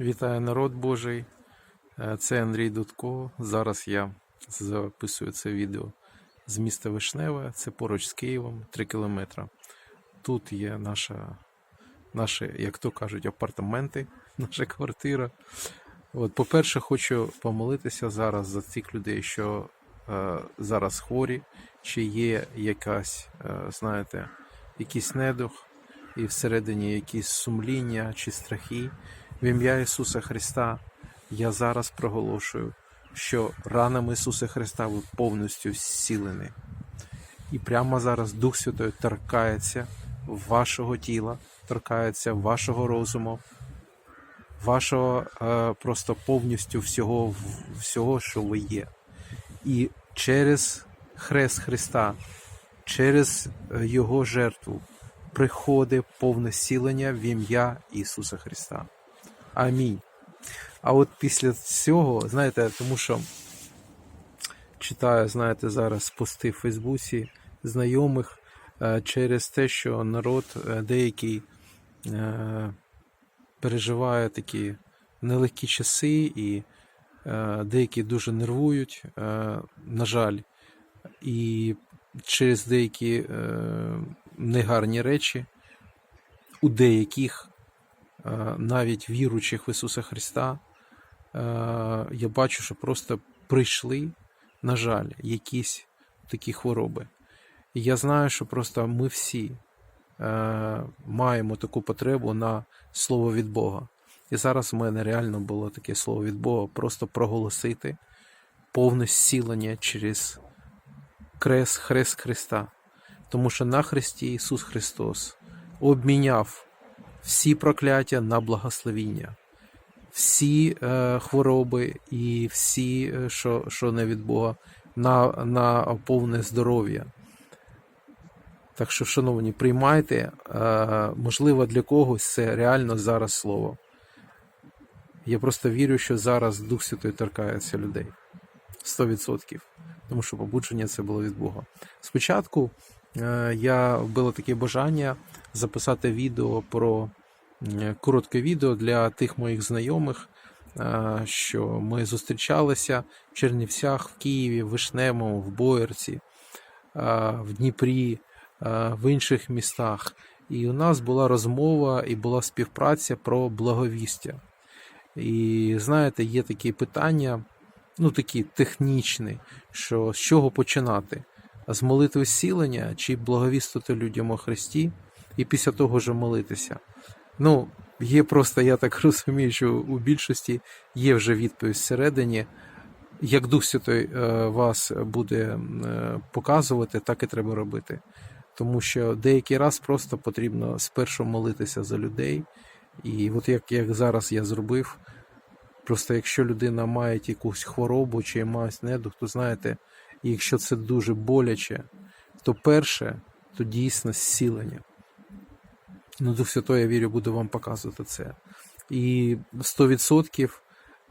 Вітаю народ Божий. Е, Це Андрій Дудко. Зараз я записую це відео з міста Вишневе. Це поруч з Києвом, 3 кілометри. Тут є наша, наші, як то кажуть, апартаменти, наша квартира. От, по-перше, хочу помолитися зараз за цих людей, що е, зараз хворі, чи є якась, е, знаєте, якийсь недух, і всередині якісь сумління чи страхи. В ім'я Ісуса Христа я зараз проголошую, що ранами Ісуса Христа ви повністю зцілені. І прямо зараз Дух Святой торкається вашого тіла, торкається вашого розуму, вашого е, просто повністю всього, всього, що ви є. І через Хрест Христа, через е, Його жертву приходить повне зцілення в ім'я Ісуса Христа. Амінь. А от після цього, знаєте, тому що читаю, знаєте, зараз пости в Фейсбуці знайомих е, через те, що народ е, деякий е, переживає такі нелегкі часи, і деякі дуже нервують, на жаль, і через деякі негарні речі у деяких навіть віруючих в Ісуса Христа, е, я бачу, що просто прийшли, на жаль, якісь такі хвороби. І я знаю, що просто ми всі е, маємо таку потребу на слово від Бога. І зараз в мене реально було таке слово від Бога просто проголосити повне зцілення через хрест Христа. Тому що на Христі Ісус Христос обміняв всі прокляття на благословіння, всі е, хвороби і всі, е, що, що не від Бога, на, на повне здоров'я. Так що, шановні, приймайте, е, можливо, для когось це реально зараз слово. Я просто вірю, що зараз Дух Святий торкається людей. 100%. Тому що побудження це було від Бога. Спочатку я було таке бажання записати відео про е, коротке відео для тих моїх знайомих, е, що ми зустрічалися в Чернівцях, в Києві, в Вишневому, в Боярці, е, в Дніпрі, е, в інших містах. І у нас була розмова і була співпраця про благовістя. І знаєте, є такі питання, ну такі технічні, що з чого починати? З молитви зцілення чи благовістити людям о Христі, і після того вже молитися. Ну, є просто, я так розумію, що у більшості є вже відповідь всередині. Як Дух Святой е, вас буде е, показувати, так і треба робити. Тому що деякий раз просто потрібно спершу молитися за людей. І от як, як зараз я зробив, просто якщо людина має якусь хворобу чи має недух, то знаєте, і якщо це дуже боляче, то перше, то дійсно зцілення. Ну, Дух Святой, я вірю, буде вам показувати це. І 100%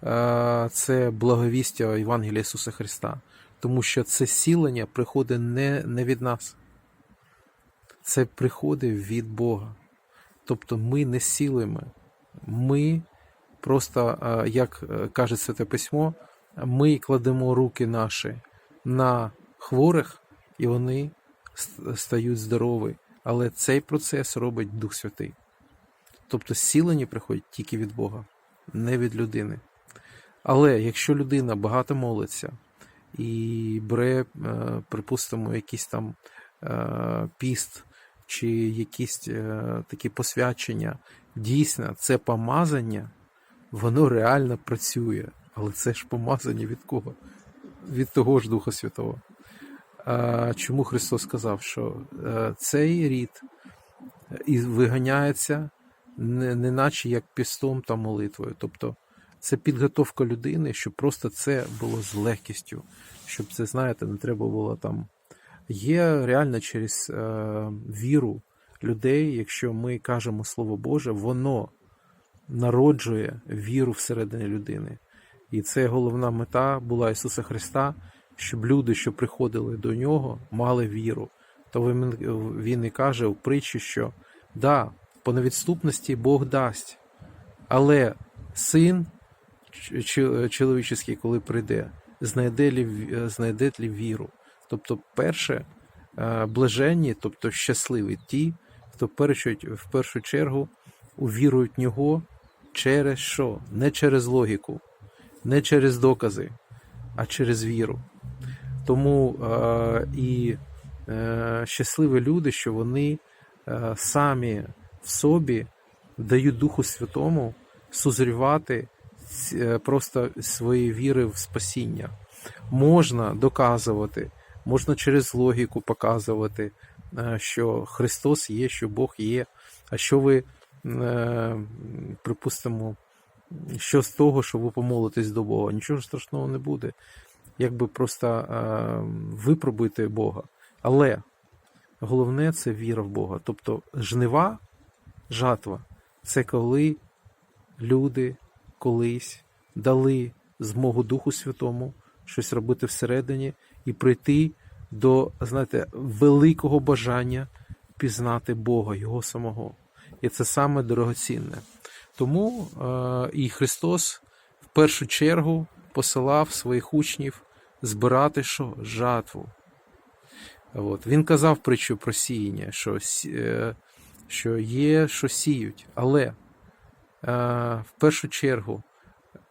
е, це благовістя Євангелія Ісуса Христа. Тому що це зцілення приходить не, не від нас. Це приходить від Бога. Тобто ми не сілимо. Ми просто, е, як е, каже Святе Письмо, ми кладемо руки наші на хворих, і вони ст- стають здорові. Але цей процес робить Дух Святий. Тобто зцілення приходить тільки від Бога, не від людини. Але якщо людина багато молиться і бере, е, припустимо, якийсь там е, піст чи якісь е, такі посвячення, дійсно, це помазання, воно реально працює. Але це ж помазання від кого? Від того ж Духа Святого. Чому Христос сказав, що е, цей рід і виганяється не, не наче як пістом та молитвою. Тобто це підготовка людини, щоб просто це було з легкістю, щоб це, знаєте, не треба було там. Є реально через е, віру людей, якщо ми кажемо Слово Боже, воно народжує віру всередині людини. І це головна мета була Ісуса Христа, щоб люди, що приходили до Нього, мали віру. То він, і каже в притчі, що да, по невідступності Бог дасть, але син чоловічий, коли прийде, знайде лі, знайде лі віру. Тобто, перше, е, блаженні, тобто щасливі ті, хто першу, в першу чергу увірують нього через що? Не через логіку, не через докази, а через віру. Тому е, і е, щасливі люди, що вони е, самі в собі дають Духу Святому сузрівати е, просто свої віри в спасіння. Можна доказувати, можна через логіку показувати, е, що Христос є, що Бог є. А що ви, е, припустимо, що з того, що ви помолитесь до Бога? Нічого страшного не буде. Якби просто е, випробуйте Бога. Але головне це віра в Бога. Тобто жнива, жатва це коли люди колись дали змогу Духу Святому щось робити всередині і прийти до, знаєте, великого бажання пізнати Бога, Його самого. І це саме дорогоцінне. Тому е, і Христос в першу чергу посилав своїх учнів збирати що? жатву. От. Він казав притчу про сіяння, що, е, що є, що сіють. Але е, в першу чергу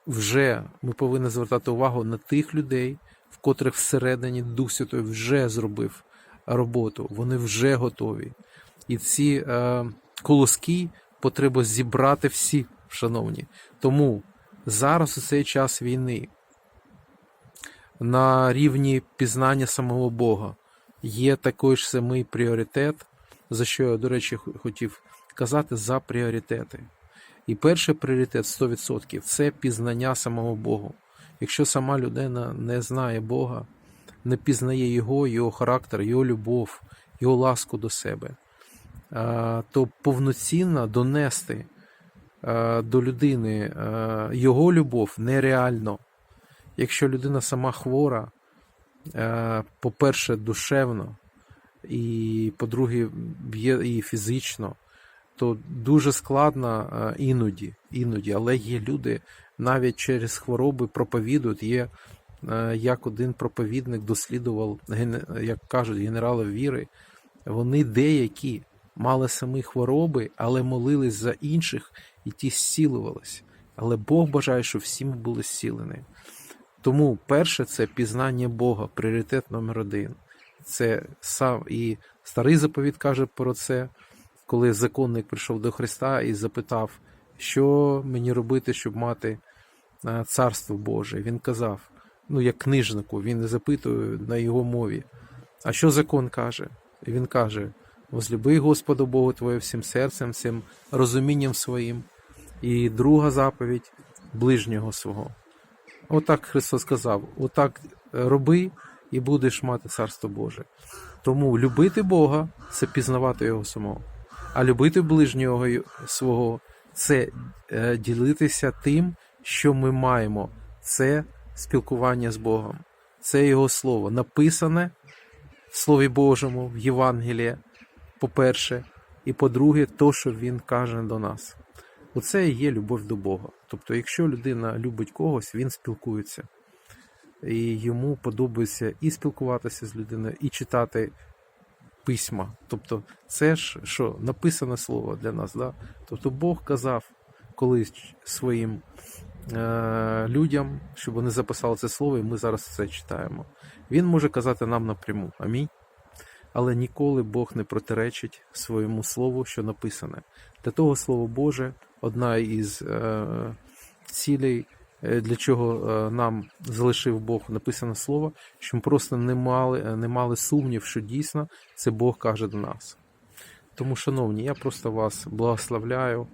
вже ми повинні звертати увагу на тих людей, в котрих всередині Дух Святой вже зробив роботу, вони вже готові. І ці е, колоски потрібно зібрати всі, шановні. Тому зараз у цей час війни на рівні пізнання самого Бога є такий ж самий пріоритет, за що я, до речі, хотів казати за пріоритети. І перший пріоритет 100% це пізнання самого Бога. Якщо сама людина не знає Бога, не пізнає Його, Його характер, Його любов, Його ласку до себе, то повноцінно донести до людини Його любов нереально. Якщо людина сама хвора, е, по-перше, душевно, і по-друге, б'є і фізично, то дуже складно е, іноді, іноді, але є люди навіть через хвороби проповідують. Є е, як один проповідник дослідував, як кажуть, генерали віри, вони деякі мали самі хвороби, але молились за інших, і ті зцілувались. Але Бог бажає, щоб всі ми були зцілені. Тому перше це пізнання Бога, пріоритет номер один. Це сам і старий заповіт каже про це, коли законник прийшов до Христа і запитав, що мені робити, щоб мати е, царство Боже. Він казав, ну як книжнику, він запитує на його мові. А що закон каже? І він каже: возлюби Господа Бога Твоє всім серцем, всім розумінням своїм. І друга заповідь ближнього свого. Отак Христос сказав: отак роби і будеш мати царство Боже. Тому любити Бога це пізнавати Його самого. А любити ближнього свого це е, ділитися тим, що ми маємо. Це спілкування з Богом. Це Його Слово, написане в Слові Божому, в Євангелії, по-перше, і по-друге, то, що Він каже до нас. Оце і є любов до Бога. Тобто, якщо людина любить когось, він спілкується. І йому подобається і спілкуватися з людиною, і читати письма. Тобто, це ж що написане слово для нас. Да? Тобто Бог казав колись своїм е- людям, щоб вони записали це слово, і ми зараз це читаємо. Він може казати нам напряму. Амінь. Але ніколи Бог не протиречить своєму слову, що написане. Для того Слово Боже, одна із е, цілей, е, для чого е, нам залишив Бог написане слово, щоб ми просто не мали, е, не мали сумнів, що дійсно це Бог каже до нас. Тому, шановні, я просто вас благословляю.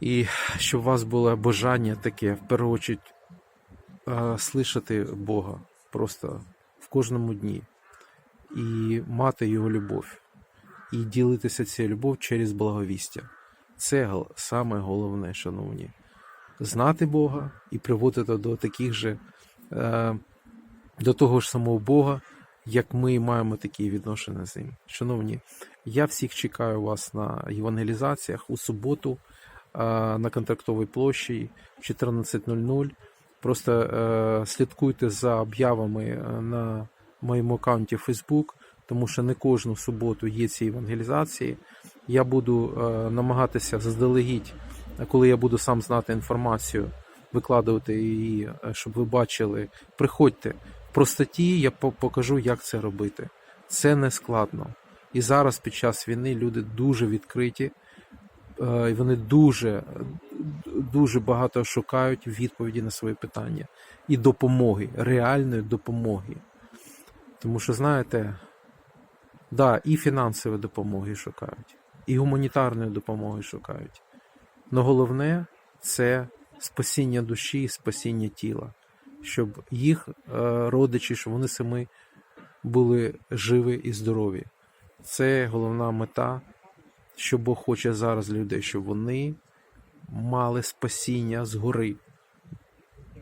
І щоб у вас було бажання таке, в першу чергу, слышати Бога просто в кожному дні і мати Його любов, і ділитися цією любов через благовістя. Це саме головне, шановні. Знати Бога і приводити до таких же, е, до того ж самого Бога, як ми маємо такі відношення з ним. Шановні, я всіх чекаю вас на євангелізаціях у суботу на контрактовій площі 14.00. Просто е, слідкуйте за об'явами е, моєму аккаунті Facebook, тому що не кожну суботу є ці евангелізації. Я буду е, намагатися заздалегідь, е, коли я буду сам знати інформацію, викладувати її, е, щоб ви бачили. Приходьте в простоті, я покажу, як це робити. Це не складно. І зараз під час війни люди дуже відкриті, і вони дуже, дуже багато шукають відповіді на свої питання і допомоги, реальної допомоги. Тому що, знаєте, да, і фінансової допомоги шукають, і гуманітарної допомоги шукають. Но головне це спасіння душі і спасіння тіла, щоб їх е, родичі, щоб вони самі були живі і здорові. Це головна мета, що Бог хоче зараз людей, щоб вони мали спасіння згори,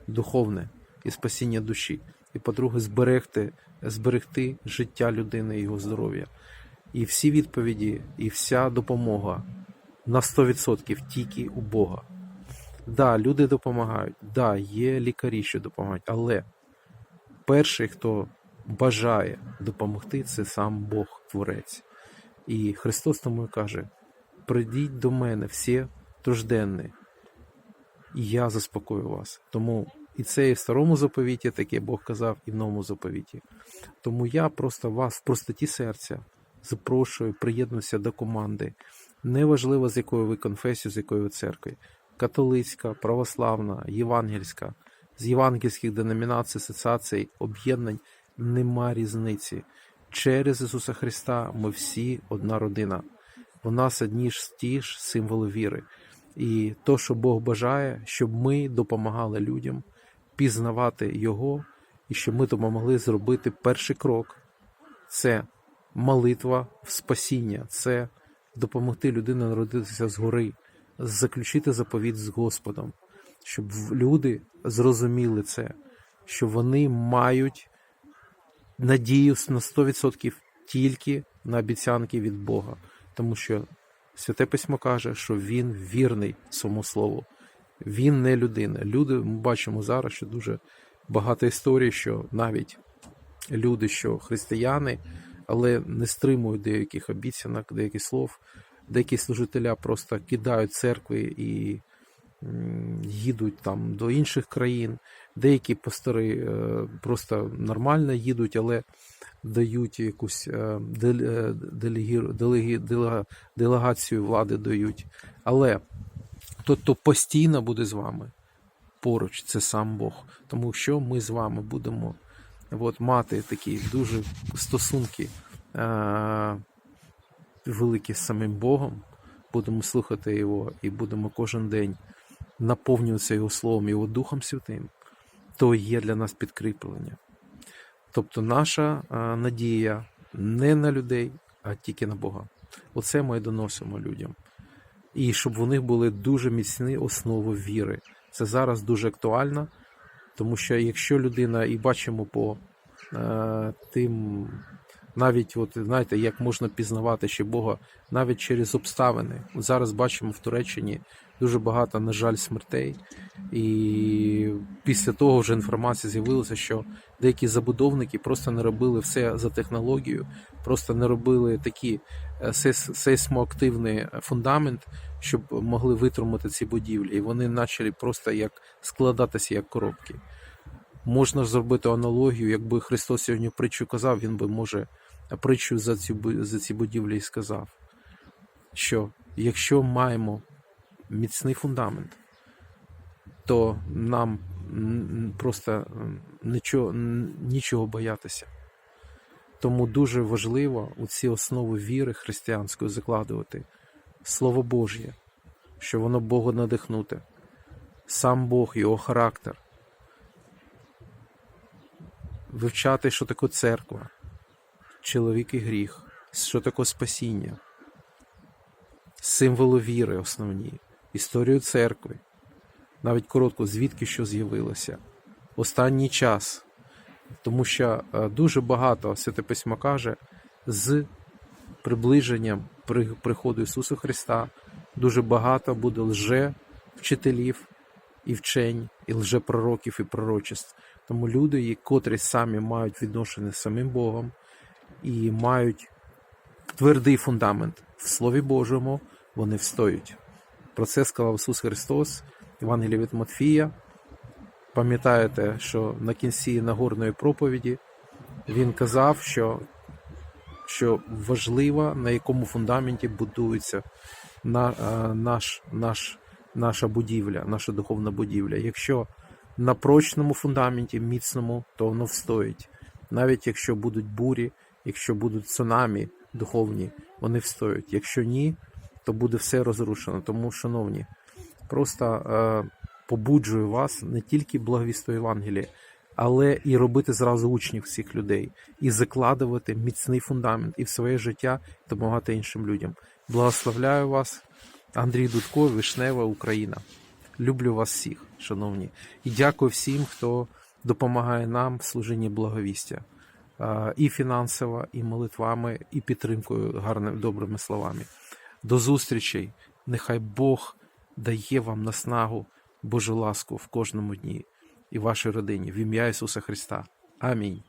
духовне і спасіння душі. І, по-друге, зберегти, зберегти життя людини і його здоров'я. І всі відповіді, і вся допомога на 100% тільки у Бога. Да, люди допомагають, да, є лікарі, що допомагають, але перший, хто бажає допомогти, це сам Бог Творець. І Христос тому і каже: прийдіть до мене всі тружденні, і я заспокою вас. Тому і це і в старому заповіті, таке Бог казав, і в новому заповіті. Тому я просто вас в простоті серця запрошую, приєднуйся до команди. Неважливо, з якої ви конфесії, з якої ви церкви. Католицька, православна, євангельська, з євангельських деномінацій, асоціацій, об'єднань нема різниці. Через Ісуса Христа ми всі одна родина. У нас одні ж ті ж символи віри. І то, що Бог бажає, щоб ми допомагали людям пізнавати Його, і щоб ми допомогли зробити перший крок. Це молитва в спасіння, це допомогти людині народитися згори, заключити заповіт з Господом, щоб люди зрозуміли це, що вони мають надію на 100% тільки на обіцянки від Бога, тому що Святе Письмо каже, що він вірний своєму слову. Він не людина. Люди ми бачимо зараз, що дуже багато історій, що навіть люди, що християни, але не стримують деяких обіцянок, деяких слов. Деякі служителя просто кидають церкви і їдуть там до інших країн. Деякі пастори е, просто нормально їдуть, але дають якусь е, е, делегацію влади дають. Але той, хто постійно буде з вами поруч, це сам Бог. Тому що ми з вами будемо от, мати такі дуже стосунки е, великі з самим Богом, будемо слухати Його і будемо кожен день наповнюватися Його Словом, Його Духом Святим, то є для нас підкріплення. Тобто наша е, надія не на людей, а тільки на Бога. Оце ми доносимо людям. І щоб у них були дуже міцні основи віри. Це зараз дуже актуально, тому що якщо людина, і бачимо по е, тим, навіть, от, знаєте, як можна пізнавати ще Бога навіть через обставини. От зараз бачимо в Туреччині дуже багато, на жаль, смертей. І після того вже інформація з'явилася, що деякі забудовники просто не робили все за технологію, просто не робили такий сейсмоактивний фундамент, щоб могли витримати ці будівлі. І вони почали просто як складатися як коробки. Можна ж зробити аналогію, якби Христос сьогодні притчу казав, він би може притчу за ці, за ці будівлі і сказав, що якщо маємо міцний фундамент, то нам просто нічого, нічого боятися. Тому дуже важливо у ці основи віри християнської закладувати Слово Божє, що воно Богу надихнуте, сам Бог, його характер, вивчати, що таке церква, чоловік і гріх, що таке спасіння, символи віри основні, історію церкви, навіть коротко, звідки що з'явилося, останній час. Тому що е, дуже багато Святе Письмо каже з приближенням приходу Ісуса Христа дуже багато буде лже вчителів і вчень, і лжепророків і пророчеств. Тому люди, котрі самі мають відношення з самим Богом і мають твердий фундамент в Слові Божому, вони встоють. Про це сказав Ісус Христос, Євангелія від Матфія. Пам'ятаєте, що на кінці Нагорної проповіді він казав, що, що важливо, на якому фундаменті будується на, е, наш, наш, наша будівля, наша духовна будівля. Якщо на прочному фундаменті, міцному, то воно встоїть. Навіть якщо будуть бурі, якщо будуть цунамі духовні, вони встоять. Якщо ні, то буде все розрушено. Тому, шановні, просто е, побуджую вас не тільки благовісту Євангелія, але і робити зразу учнів всіх людей, і закладувати міцний фундамент і в своє життя допомагати іншим людям. Благословляю вас, Андрій Дудко, Вишнева, Україна. Люблю вас всіх, шановні, і дякую всім, хто допомагає нам в служінні благовістя. І фінансово, і молитвами, і підтримкою, гарними добрими словами. До зустрічей! Нехай Бог дає вам наснагу, Божу ласку в кожному дні і вашій родині в ім'я Ісуса Христа. Амінь.